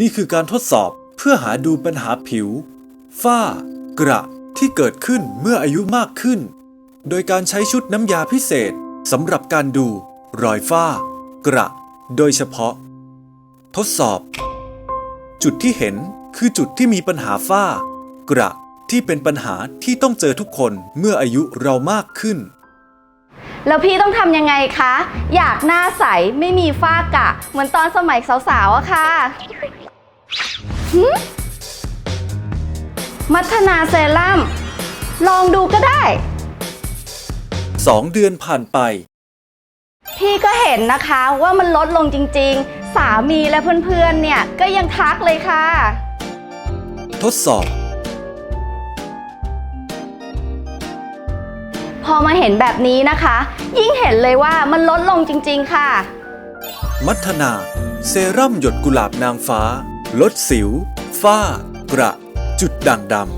นี่คือการทดสอบเพื่อหาดูปัญหาผิว ฝ้า กระที่เกิดขึ้นเมื่ออายุมากขึ้น โดยการใช้ชุดน้ำยาพิเศษสำหรับการดู รอยฝ้า กระ โดยเฉพาะ ทดสอบ จุดที่เห็นคือจุดที่มีปัญหาฝ้า กระที่เป็นปัญหาที่ต้องเจอทุกคนเมื่ออายุเรามากขึ้น แล้วพี่ต้องทำยังไงคะ อยากหน้าใสไม่มีฝ้ากระเหมือนตอนสมัยสาวๆอะค่ะหึมัทนาเซรั่มลองดูก็ได้2เดือนผ่านไป พี่ก็เห็นนะคะว่ามันลดลงจริงๆ สามีและเพื่อนๆเนี่ยก็ยังทักเลยค่ะ ทดสอบ พอมาเห็นแบบนี้นะคะ ยิ่งเห็นเลยว่ามันลดลงจริงๆค่ะ มัทนา เซรั่มหยดกุหลาบนางฟ้า ลดสิว ฝ้า กระ จุดด่างดำ